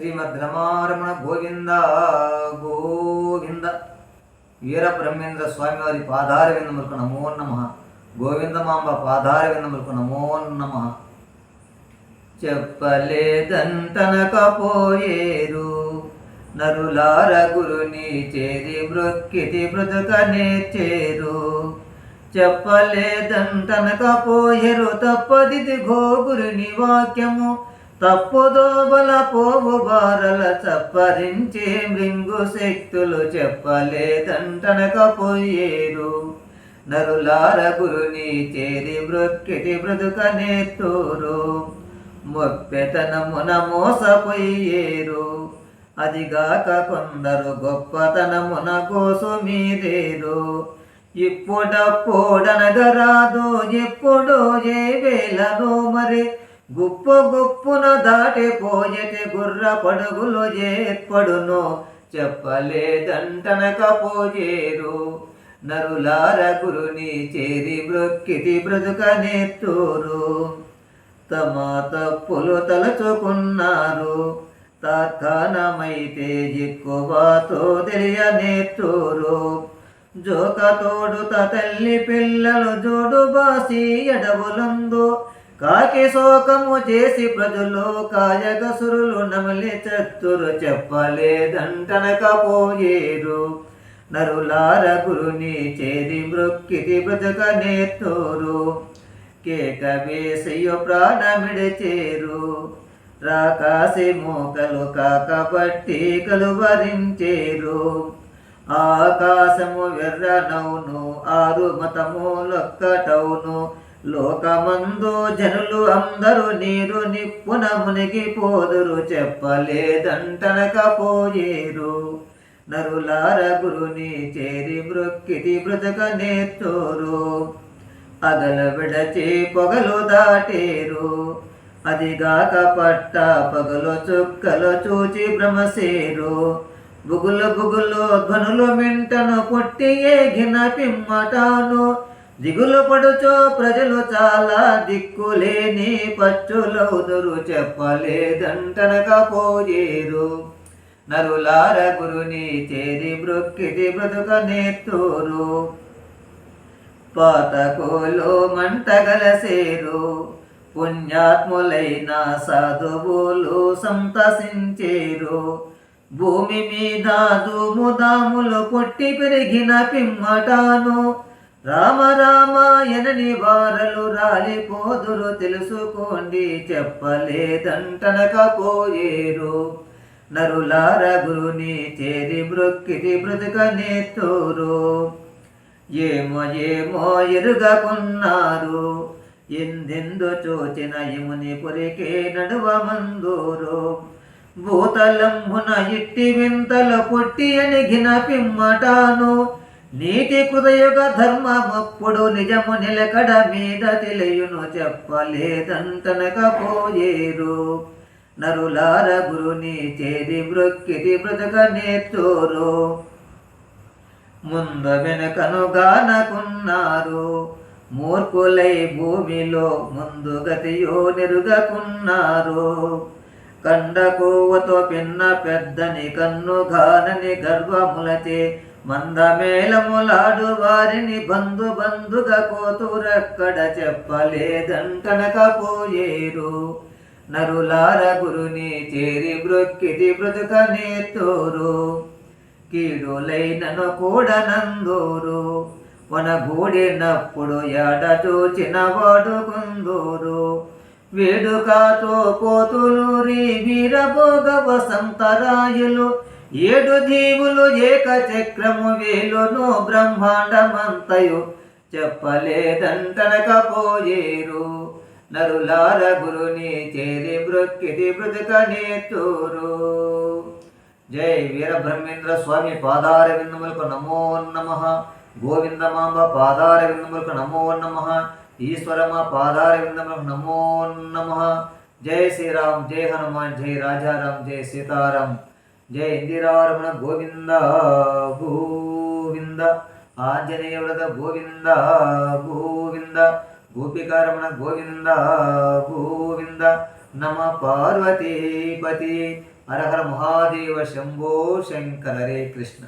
శ్రీమద్రమారమణ గోవింద గోవింద. వీర బ్రహ్మేంద్ర స్వామివారి పాదార విందములకు నమో నమ. గోవిందమాంబ పాదార విందములకు నమో నమ. చెప్పలేదంటనకపోయేరు నరులార గురుని చేరి బ్రొక్కితి బ్రతుక నేర్చేరు. చెప్పలేదంటనకపోయేరు తప్పదిది గోగురుని వాక్యము. తప్పుదోబల పోవు బారల చప్పరించే మృంగు శక్తులు చెప్పలేదంటనకపోయేరు. నరులార గురుని చేరి మృక్కిటి బ్రతుక నేత్తూరు మొప్పెతనమున మోసపోయేరు. అదిగాక కొందరు గొప్పతనమున కోసు మీదేరు ఇప్పుడప్పుడనగరాదు ఎప్పుడు ఏ వేలను మరి గుప్పు గుప్పున దాటిపోయేటి గుర్ర పడుగులు ఏర్పడును. చెప్పలేదంటనకపోయేరు నరులార గురుని చేరి బ్రొక్కిటి బ్రతుక నేర్తూరు. తమ తప్పులు తలచుకున్నారు. తాత్కానమైతే ఎక్కువతో తెలియనేత్తూరు జోకతోడు తల్లి పిల్లలు జోడు బాసి ఎడవులందు కాకి శోకము చేసి ప్రజలు కాయగసురులు నమలి చత్తురు చెప్పలేదంటనకపోయేరు. నరులార గురుని చేరి మృక్కిది బ్రతక నేత్తోరు కేక వేసయో ప్రాణమిడచేరు. రాకాసి మూకలు కాకబట్టి కలువరించేరు. ఆకాశము వెర్రనవును ఆరు మతము లొక్కటవును లోకమందు జనులు అందరూ నీరు నిప్పున మునిగిపోదురు చెప్పలేదంటనకపోయేరు. నరులార గురుని చేరి మృక్కిటి బ్రతక నేర్చోరు. అగల విడచి పొగలు దాటేరు. అదిగాక పట్ట పగలు చుక్కలు చూచి భ్రమసేరు. బుగులు బుగులు ధ్వనులు మింటను పుట్టి ఏగిన పిమ్మటాను. దిగులు పడుచో ప్రజలు చాలా దిక్కులేని పచ్చులవుదురు చెప్పలేదంటనకపోయేరు నరులార గురుని చేరి బ్రొక్కిది బ్రతుక నేత్తూరు. పాతకోలో మంటగలసేరు పుణ్యాత్ములైన సాధువులు సంతసించేరు. భూమి మీద దుముదాములు పొట్టి పెరిగిన పిమ్మటాను. రామ రామ ఎనని వారలు రాలిపోదురు తెలుసుకోండి చెప్పలేదంటనకపోయేరు నరులార గురుని చేరి బ్రొక్కిది బ్రతుక నేత్తూరు ఏమో ఏమో ఎరుగకున్నారు ఎందెందు చూచిన యముని పురికే నడువ మందూరు. భూతలంబున ఇట్టి వింతల పుట్టి అణిగిన పిమ్మటాను నీతి హృదయుగ ధర్మమప్పుడు నిజము నిలకడ మీద తెలియను చెప్పలేదంటనకపోయేరు నరులార గురుని చేరి మృక్కిటి బ్రతక నేర్చోరు. ముందు వెనకనుగానకున్నారు మూర్ఖులై భూమిలో ముందు గతియో నిరుగకున్నారు. కొవ్వతో పిన్న పెద్దని కన్ను గానని గర్వములచే మందమేళములాడు వారిని బంధు బంధుగా కోతురక్కడ చెప్పలేదంటనకపోయేరు. నరులార గురుని చేరి బ్రొక్కిది బ్రతుక నేత్తోరు కీడులైనను కూడనందూరు వనగూడినప్పుడు ఎడ చూచిన వాడుకుందూరు వేడుకతో కోతులూరి వీరభోగ వసంతరాయులు ఏడు జీవులు ఏక చక్రము వేలును బ్రహ్మాండమంతయు చెప్పలేదంటనకపోయేరు. నరులార గురుని చేరి బ్రొక్కిది బ్రతుక నేతూరు జై వీరబ్రహ్మేంద్ర స్వామి పాదార విందములకు నమో నమ. గోవిందమాంబ పాదార విందములకు నమో నమ. ఈశ్వరమ పాదార విందములకు నమో నమ. జై శ్రీరామ్ జై హనుమాన్ జై రాజారాం జై సీతారాం. జయ ఇందిరారమణ గోవింద గోవింద ఆంజనేయ వ్రత గోవింద గోవింద గోపికారమణ గోవింద గోవింద నమ పార్వతీపతి హర హర మహాదేవ శంభో శంకర హరే కృష్ణ.